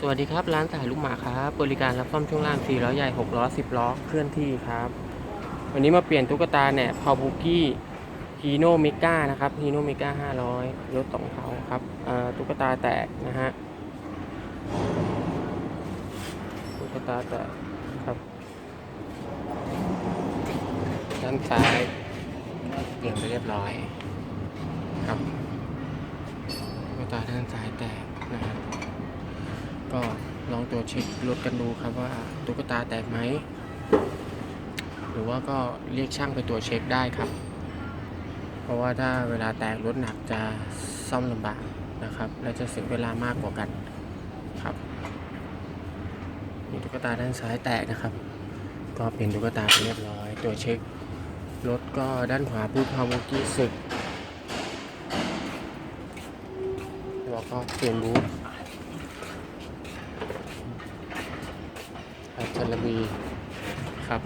สวัสดีครับ ร้านสายลูกหมาครับ บริการรับซ่อมช่วงล่าง4ล้อใหญ่6ล้อ10ล้อเคลื่อนที่ครับ วันนี้มาเปลี่ยนตุ๊กตาเนี่ยพาวบุกี้ฮีโนเมก้านะครับฮีโนเมก้า500 รถสองเขาครับตุ๊กตาแตกนะฮะตุ๊กตาแตกครับ ด้านซ้ายเปลี่ยนไปเรียบร้อยครับตุ๊กตาด้านซ้ายแตก ก็ลองตัวจเช็ครถกันดูครับว่าตุ๊กตาแตกไหม หรือว่าก็เรียกช่างไปตรวจเช็คได้ครับ เพราะว่าถ้าเวลาแตกรถหนักจะซ่อมลำบากนะครับ และจะเสียเวลามากกว่ากันครับมีตุ๊กตาด้านซ้ายแตกนะครับ ก็เป็นตุ๊กตาเรียบร้อย ตัวจเช็ครถก็ด้านขวาพูดพาวกี้สึกแล้วก็เปลี่ยนบูธ อา จารบีครับ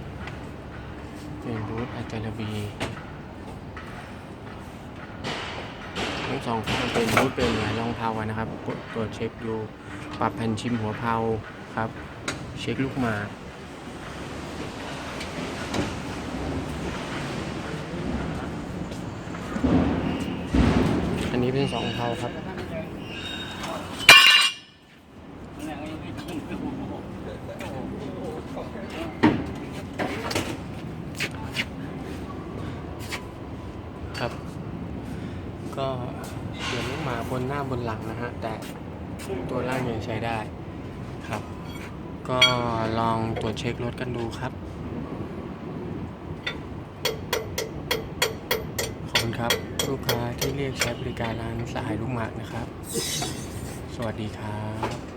เป็นบูธอาจารบีทั้งสองคันเป็นบูธเป็นหลายรองเท้ากันนะครับ กดตรวจเช็คดูปรับแผ่นชิมหัวเพาครับ เช็คลูกหมากอันนี้เป็นสองเพลาครับ ก็เดี๋ยวลูกหมาบนหน้าบนหลังนะฮะ แต่ตัวล่างยังใช้ได้ครับ ก็ลองตรวจเช็ครถกันดูครับ ขอบคุณครับ ลูกค้าที่เรียกใช้บริการร้านสายลูกหมากนะครับ สวัสดีครับ